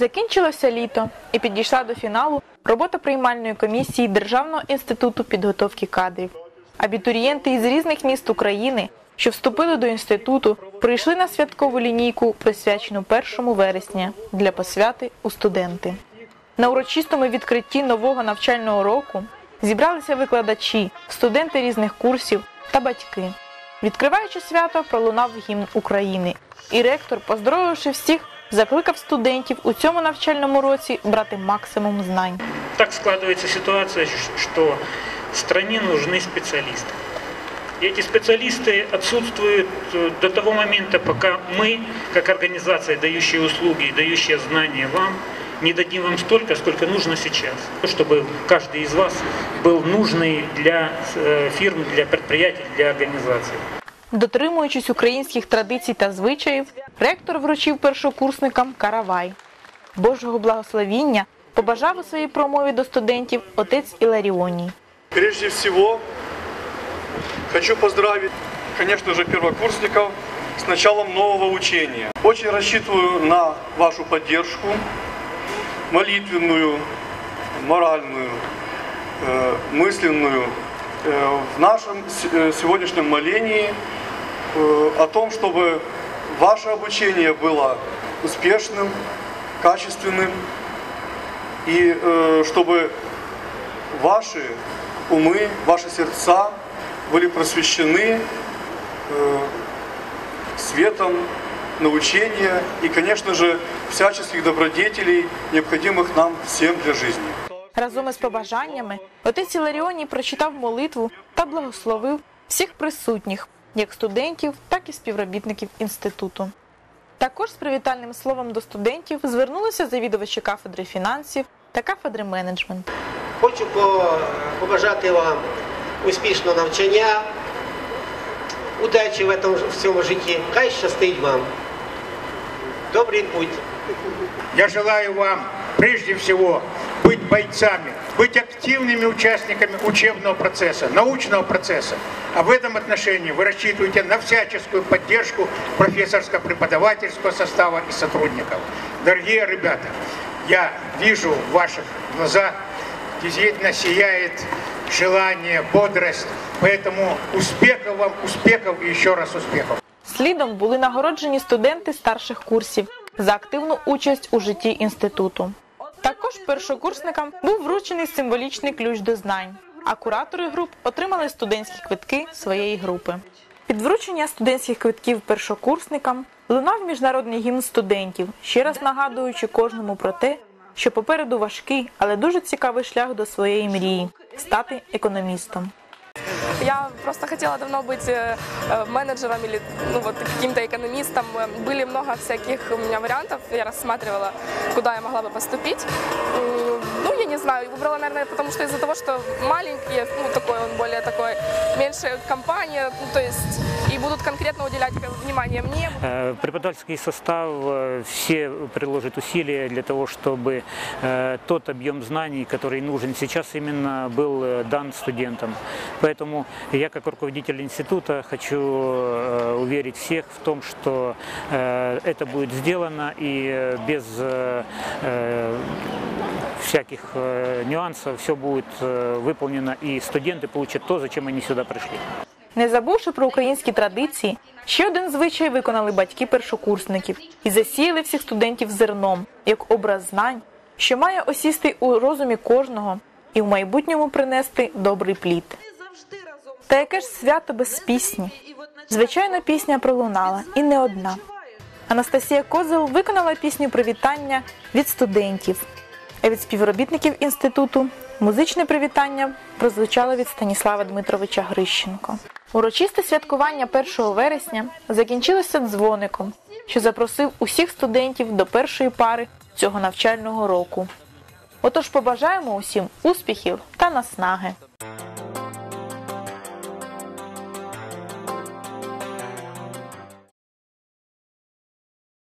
Закінчилося літо і підійшла до фіналу робота приймальної комісії Державного інституту підготовки кадрів. Абітурієнти із різних міст України, що вступили до інституту, прийшли на святкову лінійку, присвячену 1 вересня для посвяти у студенти. На урочистому відкритті нового навчального року зібралися викладачі, студенти різних курсів та батьки. Відкриваючи свято, пролунав гімн України, і ректор, поздоровивши всіх, закликав студентів у цьому навчальному році брати максимум знань. Так складывается ситуация, что стране нужны специалисты. И эти специалисты отсутствуют э, до того момента, пока мы, как организация, дающая услуги и дающая знания вам, не дадим вам столько, сколько нужно сейчас, чтобы каждый из вас был нужный для э, фирм, для предприятий, для организаций. Дотримуючись українських традицій та звичаїв, ректор вручив першокурсникам каравай. Божого благословіння побажав у своїй промові до студентів отець Іларіоній. Прежде всего, хочу поздравить, конечно же, первокурсников с началом нового учения. Очень рассчитываю на вашу поддержку, молитвенную, моральную, э, мысленную э, в нашем с- э, сегодняшнем молении э, о том, чтобы ваше обучение было успешным, качественным и э, чтобы ваши умы, ваши сердца были просвещены э, светом научения и, конечно же, всяческих добродетелей, необходимых нам всем для жизни. Разом із побажаннями отець Іларіоній прочитав молитву та благословив всіх присутніх, Як студентів, так і співробітників інституту. Також з привітальним словом до студентів звернулися завідувачі кафедри фінансів та кафедри менеджменту. Хочу побажати вам успішного навчання, удачі в, этом, в цьому житті. Хай щастить вам. Добрий путь. Я желаю вам прежде всего быть бойцами, быть активными участниками учебного процесса, научного процесса. А в этом отношении вы рассчитываете на всяческую поддержку профессорско-преподавательского состава и сотрудников. Дорогие ребята, я вижу в ваших глазах действительно сияет желание, бодрость. Поэтому успехов вам, успехов и еще раз успехов. Слідом були нагороджені студенти старших курсів за активну участь у житті інституту. Також першокурсникам був вручений символічний ключ до знань, а куратори груп отримали студентські квитки своєї групи. Під вручення студентських квитків першокурсникам лунав міжнародний гімн студентів, ще раз нагадуючи кожному про те, що попереду важкий, але дуже цікавий шлях до своєї мрії стати економістом. Я просто хотела давно быть э, э, менеджером или ну, вот, каким-то экономистом. Э, Были много всяких у меня вариантов. Я рассматривала, куда я могла бы поступить. М, Ну, я не знаю, выбрала, наверное, потому что из-за того, что маленький, ну, такой он более такой, меньше компания, ну, то есть, и будут конкретно уделять внимание мне. Э, Преподавательский состав э, все приложит усилия для того, чтобы э, тот объем знаний, который нужен сейчас, именно был дан студентам. Поэтому я, как руководитель института, хочу уверить всех в том, что это будет сделано и без всяких нюансов все будет выполнено, и студенты получат то, зачем они сюда пришли. Не забувши про українські традиції, ще один звичай виконали батьки першокурсників і засіяли всіх студентів зерном як образ знань, що має осісти у розумі кожного і в майбутньому принести добрий плід. Та яке ж свято без пісні? Звичайно, пісня пролунала і не одна. Анастасія Козел виконала пісню привітання від студентів. А від співробітників інституту музичне привітання прозвучало від Станіслава Дмитровича Грищенко. Урочисте святкування 1 вересня закінчилося дзвоником, що запросив усіх студентів до першої пари цього навчального року. Отож побажаємо усім успіхів та наснаги.